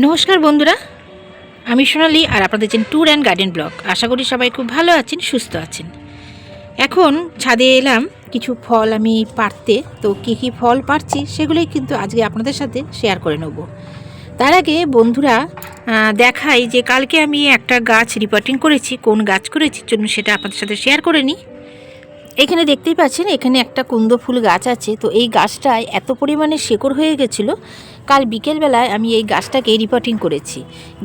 নমস্কার বন্ধুরা, আমি সোনালি আর আপনাদের দেখছেন ট্যুর অ্যান্ড গার্ডেন ব্লগ আশা করি সবাই খুব ভালো আছেন, সুস্থ আছেন। এখন ছাদে এলাম, কিছু ফল আমি পারতে তো কী কী ফল পারছি সেগুলোই কিন্তু আজকে আপনাদের সাথে শেয়ার করে নেব। তার আগে বন্ধুরা দেখাই যে কালকে আমি একটা গাছ রিপোর্টিং করেছি, কোন গাছ করেছি জন্য সেটা আপনাদের সাথে শেয়ার করে নিই। এখানে দেখতেই পাচ্ছেন, এখানে একটা কুন্দ ফুল গাছ আছে, তো এই গাছটায় এত পরিমাণে শেকড় হয়ে গেছিল কাল বিকেলবেলায় আমি এই গাছটাকে রিপোর্টিং করেছি।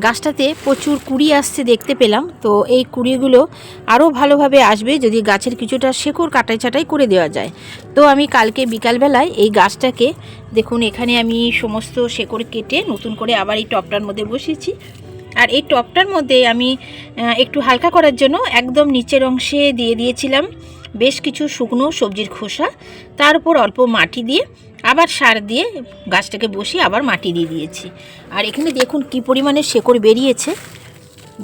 গাছটাতে প্রচুর কুড়ি আসছে দেখতে পেলাম, তো এই কুড়িগুলো আরও ভালোভাবে আসবে যদি গাছের কিছুটা শেকড় কাটাই ছাটাই করে দেওয়া যায়। তো আমি কালকে বিকালবেলায় এই গাছটাকে, দেখুন এখানে আমি সমস্ত শেকড় কেটে নতুন করে আবার এই টপটার মধ্যে বসিয়েছি। আর এই টপটার মধ্যে আমি একটু হালকা করার জন্য একদম নিচের অংশে দিয়ে দিয়েছিলাম বেশ কিছু শুকনো সবজির খোসা, তার উপর অল্প মাটি দিয়ে আবার সার দিয়ে গাছটাকে বসিয়ে আবার মাটি দিয়ে দিয়েছি। আর এখানে দেখুন কি পরিমাণে শেকড় বেরিয়েছে।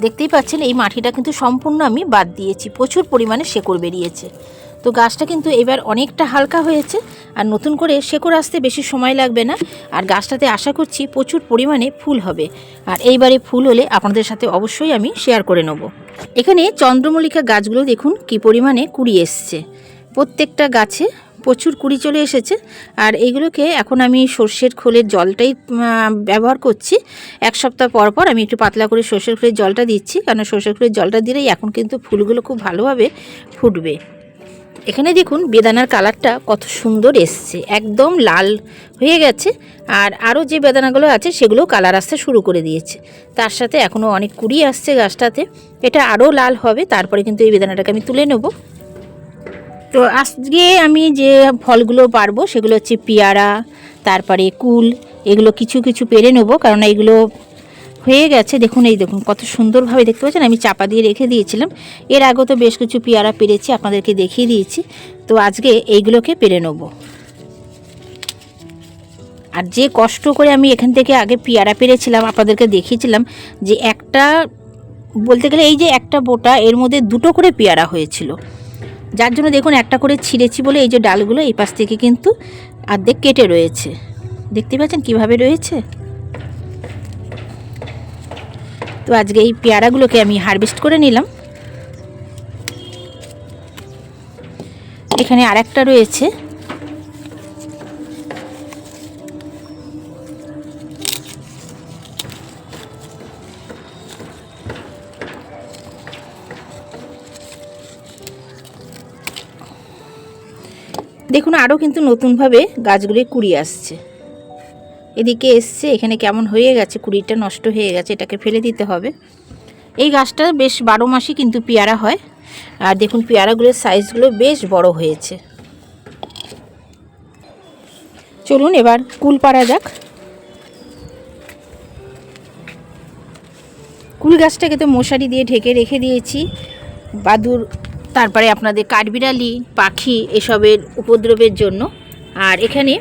দেখতেই পাচ্ছেন, এই মাটিটা কিন্তু সম্পূর্ণ আমি বাদ দিয়েছি। প্রচুর পরিমাণে শেকড় বেরিয়েছে। তো গাছটা কিন্তু এবার অনেকটা হালকা হয়েছে আর নতুন করে শেকড় আসতে বেশি সময় লাগবে না। আর গাছটাতে আশা করছি প্রচুর পরিমাণে ফুল হবে। আর এইবারে ফুল হলে আপনাদের সাথে অবশ্যই আমি শেয়ার করে নেব। এখানে চন্দ্রমল্লিকা গাছগুলো দেখুন কি পরিমাণে কুড়ি এসছে। প্রত্যেকটা গাছে প্রচুর কুড়ি চলে এসেছে। আর এইগুলোকে এখন আমি সর্ষের খোলের জলটাই ব্যবহার করছি। এক সপ্তাহ পর পর আমি একটু পাতলা করে সর্ষের খোলের জলটা দিচ্ছি কারণ সর্ষের খোলের জলটা দিলেই এখন কিন্তু ফুলগুলো খুব ভালোভাবে ফুটবে। এখানে দেখুন বেদানার কালারটা কত সুন্দর এসছে, একদম লাল হয়ে গেছে। আর আরও যে বেদানাগুলো আছে সেগুলো কালার আসতে শুরু করে দিয়েছে। তার সাথে এখনও অনেক কুড়ি আসছে গাছটাতে। এটা আরও লাল হবে, তারপরে কিন্তু এই বেদানাটাকে আমি তুলে নেব। তো আজকে আমি যে ফলগুলো পারব, সেগুলো হচ্ছে পেয়ারা, তারপরে কুল, এগুলো কিছু কিছু পেরে নেব, কারণ এগুলো হয়ে গেছে। দেখুন, এই দেখুন, কত সুন্দরভাবে দেখতে পাচ্ছেন, আমি চাপা দিয়ে রেখে দিয়েছিলাম। এর আগে তো বেশ কিছু পেয়ারা পেরেছি, আপনাদেরকে দেখিয়ে দিয়েছি। তো আজকে এইগুলোকে পেরে নেব। আর যে কষ্ট করে আমি এখান থেকে আগে পেয়ারা পেরেছিলাম, আপনাদেরকে দেখিয়েছিলাম, যে একটা, বলতে গেলে এই যে একটা বোটা, এর মধ্যে দুটো করে পেয়ারা হয়েছিল। যার জন্য দেখুন একটা করে ছিঁড়েছি বলে এই যে ডালগুলো এই পাশ থেকে কিন্তু আর্ধেক কেটে রয়েছে। দেখতে পাচ্ছেন কীভাবে রয়েছে? তো আজকে এই পেয়ারাগুলোকে আমি হারভেস্ট করে নিলাম। এখানে আরেকটা রয়েছে। দেখুন, আরও কিন্তু নতুনভাবে গাছগুলি কুড়ি আসছে। এদিকে এসছে, এখানে কেমন হয়ে গেছে, কুড়িটা নষ্ট হয়ে গেছে, এটাকে ফেলে দিতে হবে। এই গাছটা বেশ বারো মাসই কিন্তু পেয়ারা হয়। আর দেখুন, পেয়ারাগুলোর সাইজগুলো বেশ বড় হয়েছে। চলুন এবার কুল পাড়া যাক। কুল গাছটাকে তো মশারি দিয়ে ঢেকে রেখে দিয়েছি। বাদুর তারপরে আপনাদের কাঠবিড়ালি, পাখি এসবের উপদ্রবের জন্য। আর এখানে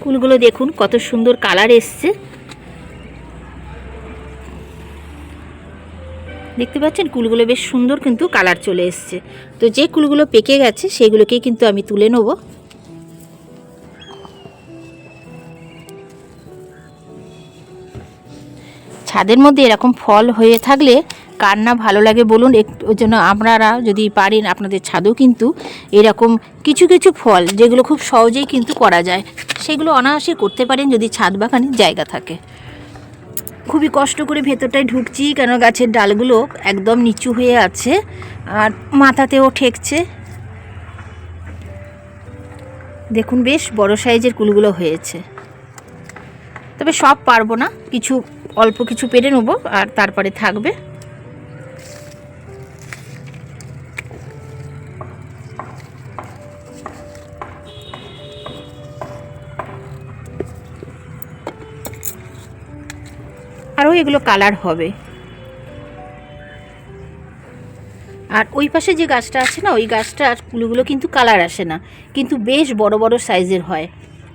ফুলগুলো দেখুন, কত সুন্দর কালার এসছে। দেখতে পাচ্ছেন? কুলগুলো বেশ সুন্দর কিন্তু কালার চলে এসছে। তো যে কুলগুলো পেকে গেছে, সেগুলোকেই কিন্তু আমি তুলে নেব। ছাদের মধ্যে এরকম ফল হয়ে থাকলে কার না ভালো লাগে বলুন একটু ওই জন্য আপনারা যদি পারেন আপনাদের ছাদেও কিন্তু এরকম কিছু কিছু ফল যেগুলো খুব সহজেই কিন্তু করা যায়, সেগুলো অনায়াসে করতে পারেন যদি ছাদ বাগানে জায়গা থাকে। খুবই কষ্ট করে ভেতরটায় ঢুকছি কেন গাছের ডালগুলো একদম নিচু হয়ে আছে, আর মাথাতেও ঠেকছে। দেখুন বেশ বড় সাইজের কুলগুলো হয়েছে। তবে সব পারব না, কিছু অল্প কিছু পেরে নেব আর তারপরে থাকবে। এগুলো কালার হবে। আর ওই পাশে যে গাছটা আছে না, ওই গাছটার কুলগুলো কিন্তু কালার আসে না, কিন্তু বেশ বড় বড় সাইজের হয়।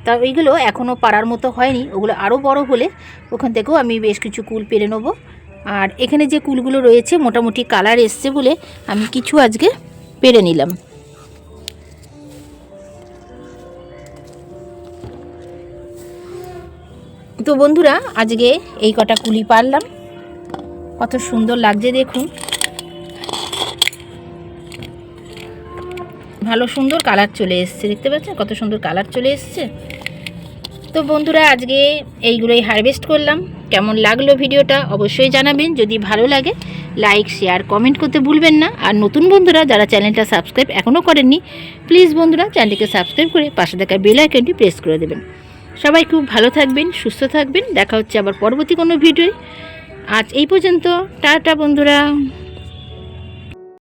তা ওইগুলো এখনও পাড়ার মতো হয়নি, ওগুলো আরও বড় হলে ওখান থেকেও আমি বেশ কিছু কুল পেরে নেব। আর এখানে যে কুলগুলো রয়েছে, মোটামুটি কালার এসছে বলে আমি কিছু আজকে পেরে নিলাম। তো বন্ধুরা, আজকে এই কটা কুলি পারলাম। কত সুন্দর লাগছে দেখুন। ভালো সুন্দর কালার চলে এসছে, দেখতে পাচ্ছেন? কত সুন্দর কালার চলে এসছে। তো বন্ধুরা, আজকে এইগুলোই হারভেস্ট করলাম। কেমন লাগল ভিডিওটা অবশ্যই জানাবেন। যদি ভালো লাগে লাইক শেয়ার কমেন্ট করতে ভুলবেন না। আর নতুন বন্ধুরা, যারা চ্যানেলটা সাবস্ক্রাইব এখনও করেননি প্লিজ বন্ধুরা, চ্যানেলটিকে সাবস্ক্রাইব করে পাশে থাকা বেল আইকনটি প্রেস করে দেবেন। সবাই খুব ভালো থাকবেন, সুস্থ থাকবেন। দেখা হচ্ছে আবার পরবর্তী কোনো ভিডিওয়। আজ এই পর্যন্ত। টাটা বন্ধুরা।